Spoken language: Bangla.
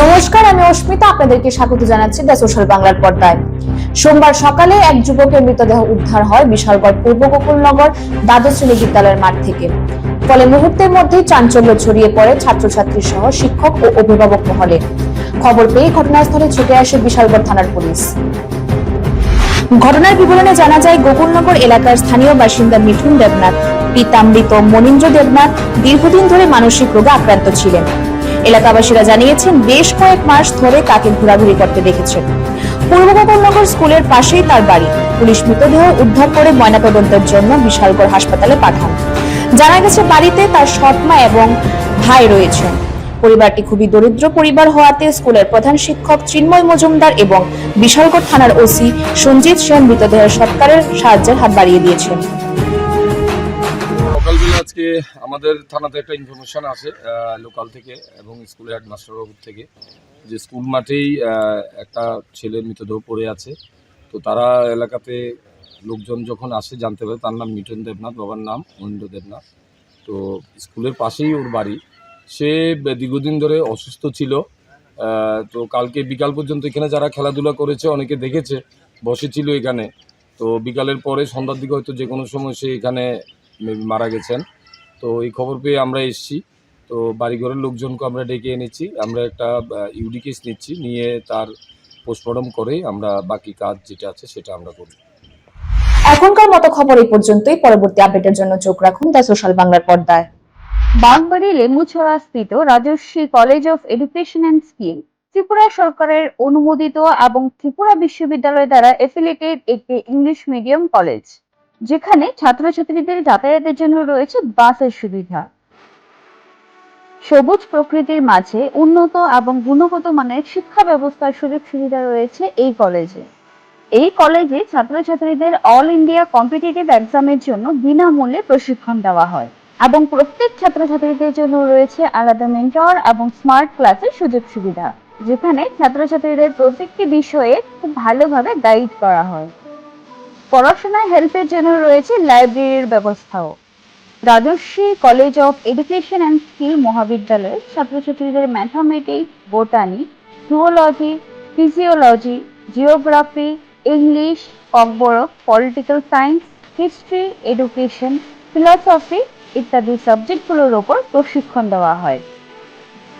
নমস্কার, আমি অস্মিতা, আপনাদেরকে স্বাগত জানাচ্ছি দ্য সোশ্যাল বাংলার পর্দায়। সোমবার সকালে এক যুবকের মৃতদেহ উদ্ধার হয় বিশালগড় পূর্ব গোকুলনগর দ্বাদশ শ্রেণি বিদ্যালয়ের মাঠ থেকে। ফলে মুহূর্তের মধ্যেই চাঞ্চল্য ছড়িয়ে পড়ে ছাত্রছাত্রী সহ শিক্ষক ও অভিভাবক মহলে। খবর পেয়ে ঘটনাস্থলে ছুটে আসে বিশালগড় থানার পুলিশ। ঘটনার বিবরণে জানা যায়, গোকুলনগর এলাকার স্থানীয় বাসিন্দা মিঠুন দেবনাথ পিতা মৃত মনীন্দ্র দেবনাথ দীর্ঘদিন ধরে মানসিক রোগে আক্রান্ত ছিলেন। এলাকাবাসীরা জানিয়েছেন, বেশ কয়েক মাস ধরে তাকে ঘোরাঘুরি করতে দেখেছেন পূর্ব গোকুলনগর স্কুলের পাশেই তার বাড়ি। পুলিশ মৃতদেহ উদ্ধার করে ময়নাতদন্তের জন্য বিশালগড় হাসপাতালে পাঠান। জানা গেছে, বাড়িতে তার সৎমা এবং ভাই রয়েছেন। পরিবারটি খুবই দরিদ্র পরিবার হওয়াতে স্কুলের প্রধান শিক্ষক চিন্ময় মজুমদার এবং বিশালগড় থানার ওসি সঞ্জিত সেন মৃতদেহের সৎকারের সাহায্যের হাত বাড়িয়ে দিয়েছেন। আজকে আমাদের থানাতে একটা ইনফরমেশন আসে লোকাল থেকে এবং স্কুলের হেডমাস্টারবাবুর থেকে, যে স্কুল মাঠেই একটা ছেলের মৃতদেহ পড়ে আছে। তো তারা এলাকাতে লোকজন যখন আসে জানতে পারে, তার নাম মিঠুন দেবনাথ, বাবার নাম মহেন্দ্র দেবনাথ। তো স্কুলের পাশেই ওর বাড়ি। সে দীর্ঘদিন ধরে অসুস্থ ছিল। তো কালকে বিকাল পর্যন্ত এখানে যারা খেলাধুলা করেছে, অনেকে দেখেছে বসেছিল এখানে। তো বিকালের পরে সন্ধ্যার দিকে হয়তো যে কোনো সময় সে এখানে মারা গেছেন। তো এই খবর পেয়ে আমরা এসেছি। তো বাড়িঘরের লোকজনকে আমরা ডেকে এনেছি। আমরা একটা ইউডি কেস নিচ্ছি। নিয়ে তার পোস্টমর্টম করে আমরা বাকি কাজ যেটা আছে সেটা আমরা করি। এখনকার মতো খবর এই পর্যন্তই। পরবর্তী আপডেটের জন্য চোখ রাখুন। দ্য সোশ্যাল বাংলার পর্দায়। বাগবাড়ি লেম্বুছড়া স্থিত Rajasvi college of education and skill Tripura সরকারের অনুমোদিত এবং ত্রিপুরা বিশ্ববিদ্যালয় দ্বারা এফিলিয়েটেড একটি ইংলিশ মিডিয়াম কলেজ। যেখানে ছাত্রছাত্রীদের যাতায়াতের জন্য রয়েছে বাসের সুবিধা। সবুজ প্রকৃতির মাঝে উন্নত এবং গুণগত মানের শিক্ষা ব্যবস্থার সুযোগ সুবিধা রয়েছে এই কলেজে। এই কলেজে ছাত্রছাত্রীদের অল ইন্ডিয়া কম্পিটিটিভ এক্সামের জন্য বিনামূল্যে প্রশিক্ষণ দেওয়া হয় এবং প্রত্যেক ছাত্রছাত্রীদের জন্য রয়েছে আলাদা মেন্টর এবং স্মার্ট ক্লাসের সুযোগ সুবিধা, যেখানে ছাত্রছাত্রীদের প্রত্যেকটি বিষয়ে খুব ভালোভাবে গাইড করা হয়। পড়াশোনায় হেল্পের জন্য রয়েছে লাইব্রেরির ব্যবস্থাও। Rajasvi college of education and skill মহাবিদ্যালয়ের ছাত্রছাত্রীদের mathematics botany zoology physiology geography English Kokborok political science history education philosophy ইত্যাদি সাবজেক্টগুলোর ওপর প্রশিক্ষণ দেওয়া হয়।